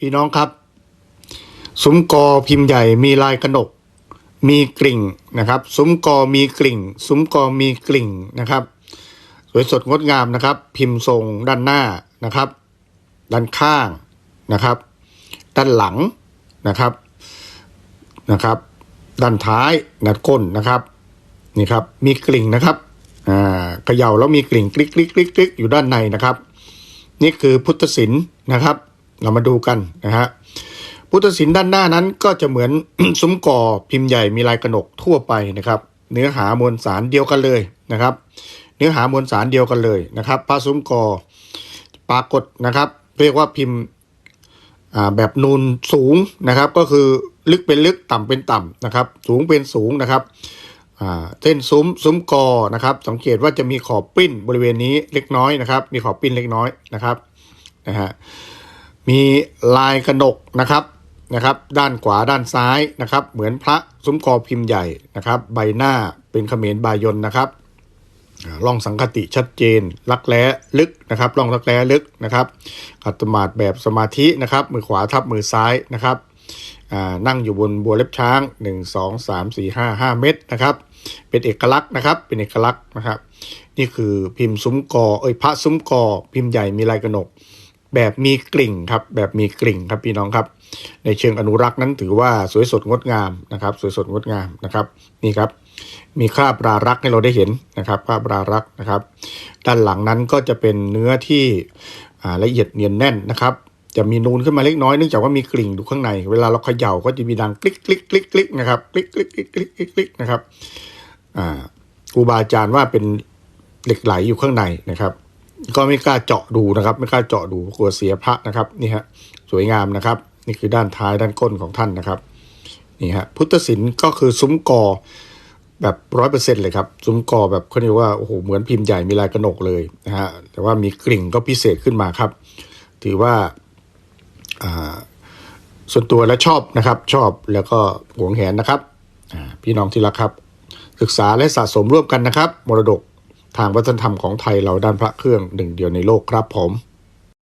พี่น้องครับซุ้มกอพิมพ์ใหญ่มีลายกระหนก มีกลิ่งนะครับซุ้มกอมีกลิ่งซุ้มกอมีกลิ่งนะครับ สวยสดงดงามนะครับ พิมพ์ทรงด้านหน้านะครับ ด้านข้างนะครับ ด้านหลังนะครับนะครับ ด้านท้ายด้านก้นนะครับนี่ครับมีกลิ่งนะครับอ่าเขย่าแล้วมีกลิ่งกลิกกลิกกลิกกลิกอยู่ด้านในนะครับ นี่คือพุทธศิลป์นะครับ เรามาดูกันนะฮะพุทธศิลป์ด้านหน้านั้นก็จะเหมือน ซุ้มก่อพิมพ์ใหญ่มีลายกระหนกทั่วไปนะครับ เนื้อหามวลสารเดียวกันเลยนะครับ เนื้อหามวลสารเดียวกันเลยนะครับพระซุ้มก่อปรากฏนะครับ เรียกว่าพิมพ์แบบนูนสูงนะครับ ก็คือลึกเป็นลึกต่ำเป็นต่ำนะครับ สูงเป็นสูงนะครับอ่าเส้นซุ้มซุ้มกอนะครับ สังเกตว่าจะมีขอบปิ้นบริเวณนี้เล็กน้อยนะครับ มีขอบปิ้นเล็กน้อยนะครับนะฮะ มีลายกระหนกนะครับนะครับ ด้านขวาด้านซ้ายนะครับ เหมือนพระซุ้มกอพิมพ์ใหญ่นะครับ ใบหน้าเป็นเขมรบายนนะครับร่องสังคติชัดเจนลักแร้ลึกนะครับร่องลักแร้ลึกนะครับขัดสมาธิแบบสมาธินะครับ มือขวาทับมือซ้ายนะครับนั่งอยู่บนบัวเล็บช้าง 1 2 3 4 5 5 เม็ดนะครับ เป็นเอกลักษณ์นะครับ เป็นเอกลักษณ์นะครับ นี่คือพิมพ์ซุ้มกอเอ้ยพระซุ้มกอพิมพ์ใหญ่มีลายกระหนก แบบมีกลิ่งครับ แบบมีกลิ่งครับพี่น้องครับ ในเชิงอนุรักษ์นั้นถือว่าสวยสดงดงามนะครับ สวยสดงดงามนะครับนี่ครับ มีคราบรารักให้เราได้เห็นนะครับคราบรารักนะครับ ด้านหลังนั้นก็จะเป็นเนื้อที่ละเอียดเนียนแน่นนะครับ จะมีนูนขึ้นมาเล็กน้อยเนื่องจากว่ามีกลิ่งอยู่ข้างใน เวลาเราเขย่าก็จะมีดังคลิกคลิกคลิกคลิกนะครับคลิกคลิกคลิกคลิกคลิกคลิกนะครับอ่าครูบาอาจารย์ว่าเป็นเหล็กไหลอยู่ข้างในนะครับ ก็ไม่กล้าเจาะดูนะครับ ไม่กล้าเจาะดูกลัวเสียพระนะครับนี่ฮะสวยงามนะครับ นี่คือด้านท้ายด้านก้นของท่านนะครับนี่ฮะพุทธศิลป์ก็คือซุ้มกอแบบร้อยเปอร์เซ็นเลยครับซุ้มกอแบบเขาเรียกว่าโอ้โหเหมือนพิมพ์ใหญ่มีลายกระหนกเลยนะฮะแต่ว่ามีกลิ่งก็พิเศษขึ้นมาครับ ถือว่าอ่าส่วนตัวแล้วชอบนะครับชอบแล้วก็หวงแหนนะครับพี่น้องที่รักครับ ศึกษาและสะสมร่วมกันนะครับ มรดก ทางวัฒนธรรมของไทยเราด้านพระเครื่องหนึ่งเดียวในโลกครับผม